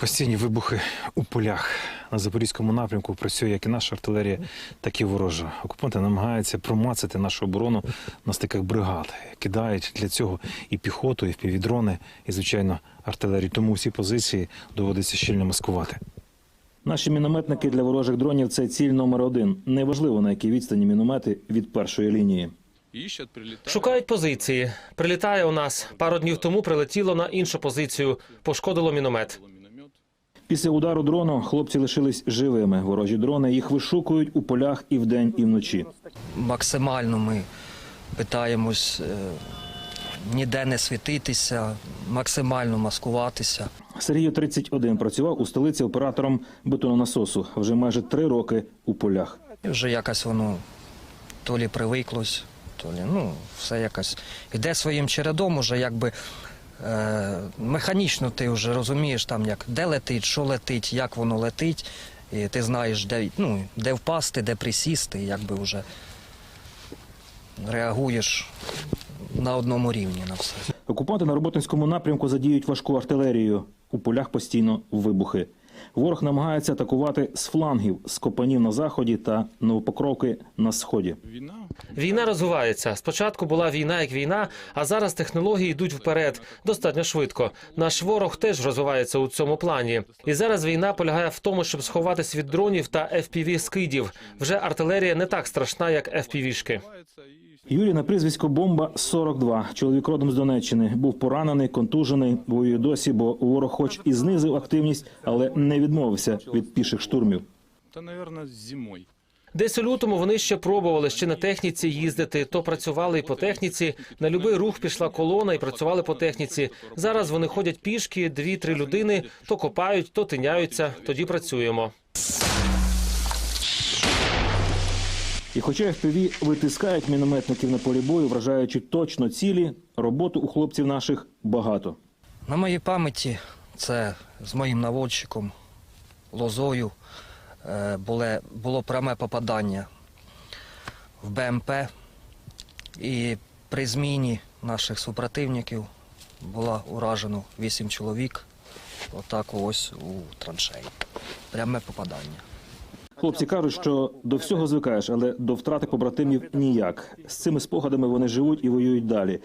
Постійні вибухи у полях на запорізькому напрямку працює як і наша артилерія, так і ворожа. Окупанти намагаються промацати нашу оборону на стиках бригад. Кидають для цього і піхоту, і впівдрони, і звичайно артилерію. Тому всі позиції доводиться щільно маскувати. Наші мінометники для ворожих дронів це ціль номер один. Неважливо на якій відстані міномети від першої лінії. Шукають позиції. Прилітає у нас. Пару днів тому прилетіло на іншу позицію. Пошкодило міномет. Після удару дрону хлопці лишились живими. Ворожі дрони їх вишукують у полях і вдень, і вночі. максимально ми питаємось е, ніде не світитися, максимально маскуватися. Сергію 31 працював у столиці оператором бетононасосу. Вже майже три роки у полях. І вже якось воно то лі привиклось, то лі, ну, все якось іде своїм чередом, уже якби механічно ти вже розумієш, там, як, де летить, що летить, як воно летить, і ти знаєш, де, ну, де впасти, де присісти, і якби вже реагуєш на одному рівні на все. Окупанти на Роботинському напрямку задіють важку артилерію. У полях постійно вибухи. Ворог намагається атакувати з флангів, з копанів на заході та новопокровки на сході. Війна розвивається. Спочатку була війна як війна, а зараз технології йдуть вперед достатньо швидко. Наш ворог теж розвивається у цьому плані. І зараз війна полягає в тому, щоб сховатись від дронів та fpv скидів. Вже артилерія не так страшна, як FPV-шки. Открывается и Юрій на прізвисько Бомба 42. Чоловік родом з Донеччини. Був поранений, контужений, воює досі, бо ворог хоч і знизив активність, але не відмовився від піших штурмів. это, наверное, зимой. Десь у лютому вони ще пробували ще на техніці їздити. То працювали і по техніці. На любий рух пішла колона і працювали по техніці. Зараз вони ходять пішки, дві-три людини, то копають, то тиняються. Тоді працюємо. І хоча FPV витискають мінометників на полі бою, вражаючи точно цілі, роботу у хлопців наших багато. На моїй пам'яті це з моїм наводчиком лозою е, було, було пряме попадання в БМП. І при зміні наших супротивників було уражено 8 чоловік. Отак ось у траншеї. Пряме попадання. Хлопці кажуть, що до всього звикаєш, але до втрати побратимів ніяк. З цими спогадами вони живуть і воюють далі.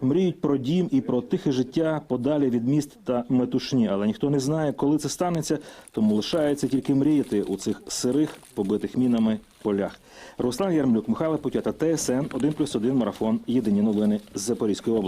Мріють про дім і про тихе життя подалі від міст та метушні. Але ніхто не знає, коли це станеться, тому лишається тільки мріяти у цих сирих, побитих мінами полях. Руслан Ярмлюк, Михайло Путята, ТСН 1+,1 марафон. Єдині новини з Запорізької області.